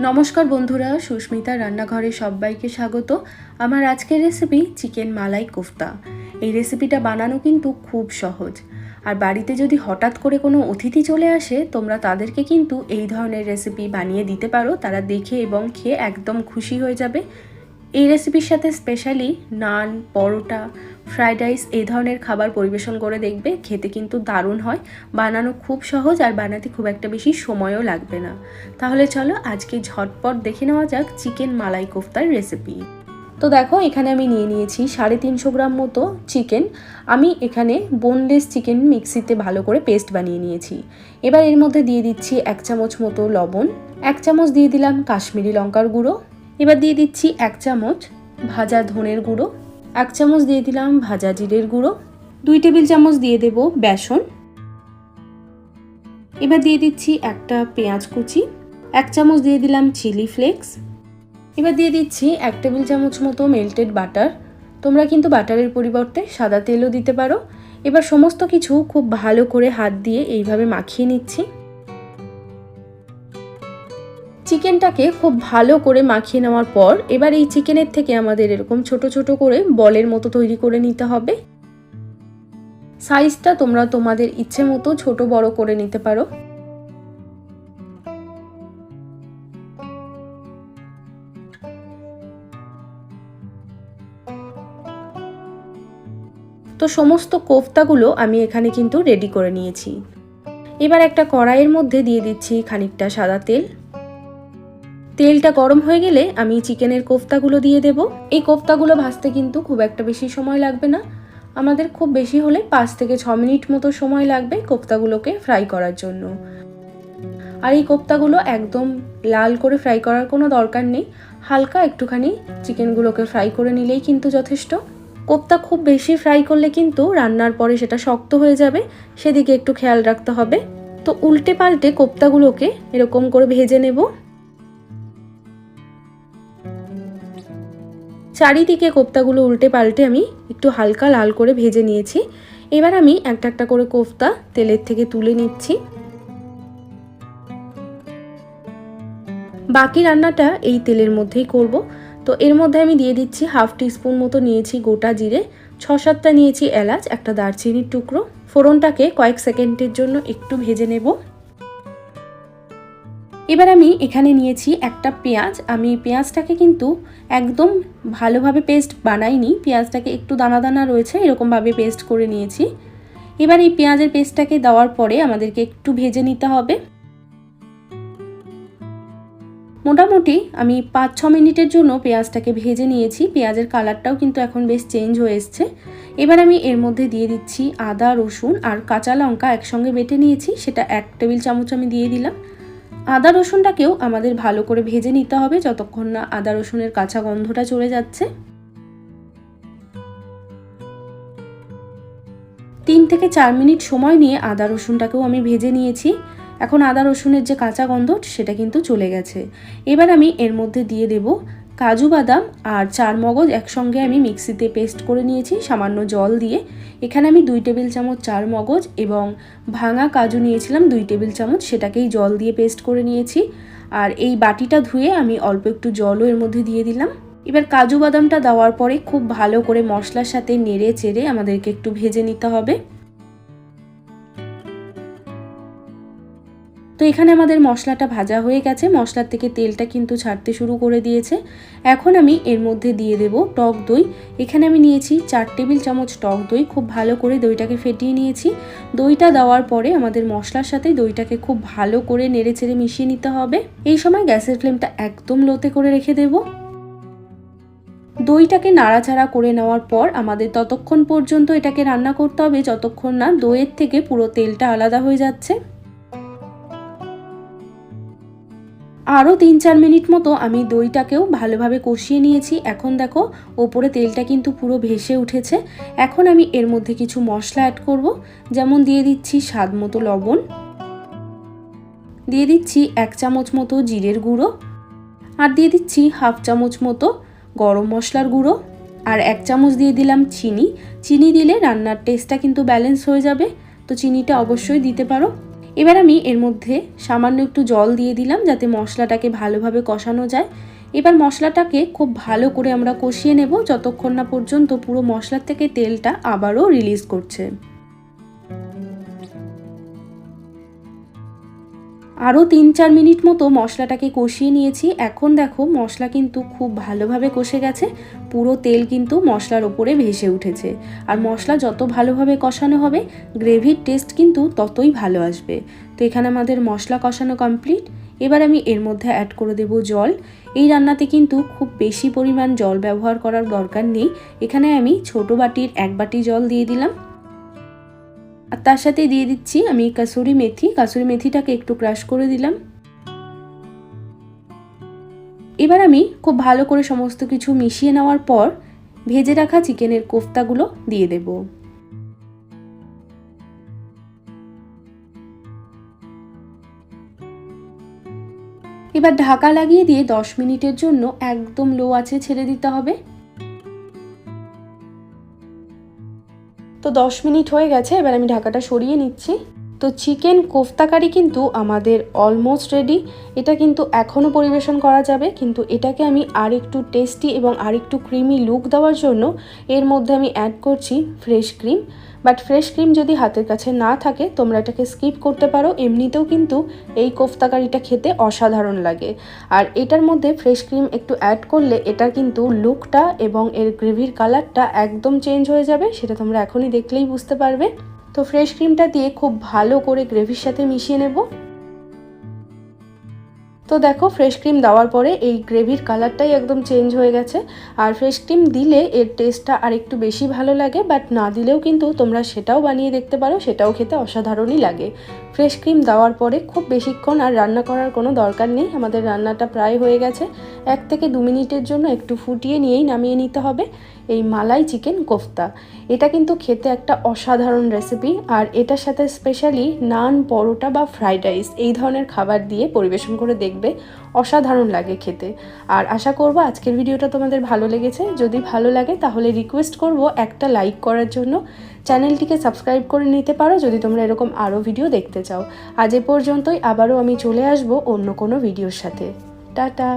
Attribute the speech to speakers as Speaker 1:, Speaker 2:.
Speaker 1: নমস্কার বন্ধুরা, সুস্মিতা রান্নাঘরে সবাইকে স্বাগত। আমার আজকের রেসিপি চিকেন মালাই কোফতা। এই রেসিপিটা বানানো কিন্তু খুব সহজ। আর বাড়িতে যদি হঠাৎ করে কোনো অতিথি চলে আসে, তোমরা তাদেরকে কিন্তু এই ধরনের রেসিপি বানিয়ে দিতে পারো। তারা দেখে এবং খেয়ে একদম খুশি হয়ে যাবে। এই রেসিপির সাথে specially naan, paratha fried rice এই ধরনের খাবার পরিবেশন করে দেখবে, খেতে কিন্তু দারুণ হয়, বানানো খুব সহজ আর বানাতে খুব একটা বেশি সময়ও লাগবে না। তাহলে চলো আজকে ঝটপট দেখে নেওয়া যাক চিকেন মালাই কোফতার রেসিপি। তো দেখো এখানে আমি নিয়ে নিয়েছি সাড়ে তিনশো গ্রাম মতো চিকেন। আমি এখানে বোনলেস চিকেন মিক্সিতে ভালো করে পেস্ট বানিয়ে নিয়েছি। এবার এর মধ্যে দিয়ে দিচ্ছি এক চামচ মতো লবণ, এক চামচ দিয়ে দিলাম কাশ্মীরি লঙ্কার গুঁড়ো। এবার দিয়ে দিচ্ছি এক চামচ ভাজা ধনের গুঁড়ো। এক চামচ দিয়ে দিলাম ভাজা জিরের গুঁড়ো, দুই টেবিল চামচ দিয়ে দেব বেসন। এবার দিয়ে দিচ্ছি একটা পেঁয়াজ কুচি, এক চামচ দিয়ে দিলাম চিলি ফ্লেক্স। এবার দিয়ে দিচ্ছি এক টেবিল চামচ মতো মেল্টেড বাটার। তোমরা কিন্তু বাটারের পরিবর্তে সাদা তেলও দিতে পারো। এবার সমস্ত কিছু খুব ভালো করে হাত দিয়ে এইভাবে মাখিয়ে নিচ্ছি। চিকেনটাকে খুব ভালো করে মাখিয়ে নেওয়ার পর এবার এই চিকেনের থেকে আমাদের এরকম ছোট ছোট করে বলের মতো তৈরি করে নিতে হবে। সাইজটা তোমরা তোমাদের ইচ্ছে মতো ছোট বড় করে নিতে পারো। তো সমস্ত কোফতাগুলো আমি এখানে কিন্তু রেডি করে নিয়েছি। এবার একটা কড়াইয়ের মধ্যে দিয়ে দিচ্ছি খানিকটা সাদা তেল। তেলটা গরম হয়ে গেলে আমি চিকেনের কোফতাগুলো দিয়ে দেব। এই কোফতাগুলো ভাজতে কিন্তু খুব একটা বেশি সময় লাগবে না। আমাদের খুব বেশি হলে পাঁচ থেকে ছ মিনিট মতো সময় লাগবে কোফতাগুলোকে ফ্রাই করার জন্য। আর এই কোফতাগুলো একদম লাল করে ফ্রাই করার কোনো দরকার নেই। হালকা একটুখানি চিকেনগুলোকে ফ্রাই করে নিলেই কিন্তু যথেষ্ট। কোপ্তা খুব বেশি ফ্রাই করলে কিন্তু রান্নার পরে সেটা শক্ত হয়ে যাবে, সেদিকে একটু খেয়াল রাখতে হবে। তো উল্টে পাল্টে কোপ্তাগুলোকে এরকম করে ভেজে নেব। চারিদিকে কোফতাগুলো উল্টে পাল্টে আমি একটু হালকা লাল করে ভেজে নিয়েছি। এবার আমি একটা একটা করে কোফতা তেলের থেকে তুলে নিচ্ছি। বাকি রান্নাটা এই তেলের মধ্যেই করব। তো এর মধ্যে আমি দিয়ে দিচ্ছি হাফ টিস্পুন মতো নিয়েছি গোটা জিরে, ছ সাতটা নিয়েছি এলাচ, একটা দারচিনির টুকরো। ফোড়নটাকে কয়েক সেকেন্ডের জন্য একটু ভেজে নেব। এবার আমি এখানে নিয়েছি একটা পেঁয়াজ। আমি পেঁয়াজটাকে কিন্তু একদম ভালোভাবে পেস্ট বানাইনি। পেঁয়াজটাকে একটু দানা দানা রয়েছে, এরকমভাবে পেস্ট করে নিয়েছি। এবার এই পেঁয়াজের পেস্টটাকে দেওয়ার পরে আমাদেরকে একটু ভেজে নিতে হবে। মোটামুটি আমি পাঁচ ছ মিনিটের জন্য পেঁয়াজটাকে ভেজে নিয়েছি। পেঁয়াজের কালারটাও কিন্তু এখন বেশ চেঞ্জ হয়ে এসছে। এবার আমি এর মধ্যে দিয়ে দিচ্ছি আদা, রসুন আর কাঁচা লঙ্কা একসঙ্গে বেটে নিয়েছি। সেটা এক টেবিল চামচ আমি দিয়ে দিলাম। আদা রসুনটাকেও আমাদের ভালো করে ভেজে নিতে হবে যতক্ষণ না আদা রসুনের কাঁচা গন্ধটা চলে যাচ্ছে। তিন থেকে চার মিনিট সময় নিয়ে আদা রসুনটাকেও আমি ভেজে নিয়েছি। এখন আদা রসুনের যে কাঁচা গন্ধ, সেটা কিন্তু চলে গেছে। এবার আমি এর মধ্যে দিয়ে দেব কাজু বাদাম আর চার মগজ একসঙ্গে আমি মিক্সিতে পেস্ট করে নিয়েছি সামান্য জল দিয়ে। এখানে আমি দুই টেবিল চামচ চার মগজ এবং ভাঙা কাজু নিয়েছিলাম দুই টেবিল চামচ, সেটাকেই জল দিয়ে পেস্ট করে নিয়েছি। আর এই বাটিটা ধুয়ে আমি অল্প একটু জলও এর মধ্যে দিয়ে দিলাম। এবার কাজু বাদামটা দেওয়ার পরে খুব ভালো করে মশলার সাথে নেড়ে চেড়ে আমাদেরকে একটু ভেজে নিতে হবে। এখানে আমাদের মশলাটা ভাজা হয়ে গেছে। মশলার থেকে তেলটা কিন্তু ছাড়তে শুরু করে দিয়েছে। এখন আমি এর মধ্যে দিয়ে দেব টক দই। এখানে আমি নিয়েছি চার টেবিল চামচ টক দই। খুব ভালো করে দইটাকে ফেটিয়ে নিয়েছি। দইটা দেওয়ার পরে আমাদের মশলার সাথে দইটাকে খুব ভালো করে নেড়ে চেড়ে মিশিয়ে নিতে হবে। এই সময় গ্যাসের ফ্লেমটা একদম লোতে করে রেখে দেবো। দইটাকে নাড়াচাড়া করে নেওয়ার পর আমাদের ততক্ষণ পর্যন্ত এটাকে রান্না করতে হবে। যতক্ষণ না দইয়ের থেকে পুরো তেলটা আলাদা হয়ে যাচ্ছে। আরও তিন চার মিনিট মতো আমি দইটাকেও ভালোভাবে কষিয়ে নিয়েছি। এখন দেখো, ওপরে তেলটা কিন্তু পুরো ভেসে উঠেছে। এখন আমি এর মধ্যে কিছু মশলা অ্যাড করব। যেমন দিয়ে দিচ্ছি স্বাদ মতো লবণ। দিয়ে দিচ্ছি এক চামচ মতো জিরের গুঁড়ো। আর দিয়ে দিচ্ছি হাফ চামচ মতো গরম মশলার গুঁড়ো। আর এক চামচ দিয়ে দিলাম চিনি। চিনি দিলে রান্নার টেস্টটা কিন্তু ব্যালেন্স হয়ে যাবে। তো চিনিটা অবশ্যই দিতে পারো। এবার আমি এর মধ্যে সামান্য একটু জল দিয়ে দিলাম যাতে মশলাটাকে ভালোভাবে কষানো যায়। এবার মশলাটাকে খুব ভালো করে আমরা কষিয়ে নেব যতক্ষণ না পর্যন্ত পুরো মশলার থেকে তেলটা আবারও রিলিজ করছে। আরও তিন চার মিনিট মতো মশলাটাকে কষিয়ে নিয়েছি। এখন দেখো মশলা কিন্তু খুব ভালোভাবে কষে গেছে। পুরো তেল কিন্তু মশলার ওপরে ভেসে উঠেছে। আর মশলা যত ভালোভাবে কষানো হবে, গ্রেভির টেস্ট কিন্তু ততই ভালো আসবে। তো এখানে আমাদের মশলা কষানো কমপ্লিট। এবার আমি এর মধ্যে অ্যাড করে দেব জল। এই রান্নাতে কিন্তু খুব বেশি পরিমাণ জল ব্যবহার করার দরকার নেই। এখানে আমি ছোট বাটির এক বাটি জল দিয়ে দিলাম। আর তার সাথে দিয়ে দিচ্ছি আমি কাসুরি মেথি। কাসুরি মেথিটাকে একটু ক্রাশ করে দিলাম। এবার আমি খুব ভালো করে সমস্ত কিছু মিশিয়ে নেওয়ার পর ভেজে রাখা চিকেনের কোফতাগুলো দিয়ে দেব। এবার ঢাকা লাগিয়ে দিয়ে দশ মিনিটের জন্য একদম লো আছে ছেড়ে দিতে হবে। তো দশ মিনিট হয়ে গেছে, এবার আমি ঢাকাটা সরিয়ে নিচ্ছি। তো চিকেন কোফতা কারি কিন্তু আমাদের অলমোস্ট রেডি এটা কিন্তু এখনও পরিবেশন করা যাবে, কিন্তু এটাকে আমি আর একটু টেস্টি এবং আর একটু ক্রিমি লুক দেওয়ার জন্য এর মধ্যে আমি অ্যাড করছি fresh cream but fresh cream যদি হাতের কাছে না থাকে, তোমরা এটাকে স্কিপ করতে পারো। এমনিতেও কিন্তু এই কোফতা কারিটা খেতে অসাধারণ লাগে। আর এটার মধ্যে ফ্রেশ ক্রিম একটু অ্যাড করলে এটার কিন্তু লুকটা এবং এর গ্রেভির কালারটা একদম চেঞ্জ হয়ে যাবে, সেটা তোমরা এখনই দেখলেই বুঝতে পারবে। তো ফ্রেশ ক্রিমটা দিয়ে খুব ভালো করে গ্রেভির সাথে মিশিয়ে নেব। তো দেখো ফ্রেশ ক্রিম দেওয়ার পরে এই গ্রেভির কালারটাই একদম চেঞ্জ হয়ে গেছে। আর ফ্রেশ ক্রিম দিলে এর টেস্টটা আর একটু বেশি ভালো লাগে বাট না দিলেও কিন্তু তোমরা সেটাও বানিয়ে দেখতে পারো, সেটাও খেতে অসাধারণই লাগে। ফ্রেশ ক্রিম দেওয়ার পরে খুব বেশিক্ষণ আর রান্না করার কোনো দরকার নেই, আমাদের রান্নাটা প্রায় হয়ে গেছে। এক থেকে দু মিনিটের জন্য একটু ফুটিয়ে নিয়েই নামিয়ে নিতে হবে, এই মালাই চিকেন কোফতা। এটা কিন্তু খেতে একটা অসাধারণ রেসিপি আর এটার সাথে স্পেশালি নান, পরোটা বা ফ্রাইড রাইস এই ধরনের খাবার দিয়ে পরিবেশন করে দেখবে, অসাধারণ লাগে খেতে। আর আশা করব আজকের ভিডিওটা তোমাদের ভালো লেগেছে। যদি ভালো লাগে তাহলে রিকোয়েস্ট করব একটা লাইক করার জন্য। চ্যানেলটিকে সাবস্ক্রাইব করে নিতে পারো যদি তোমরা এরকম আরও ভিডিও দেখতে চাও। আজ এ পর্যন্তই, আবারও আমি চলে আসব অন্য কোনো ভিডিওর সাথে। টাটা!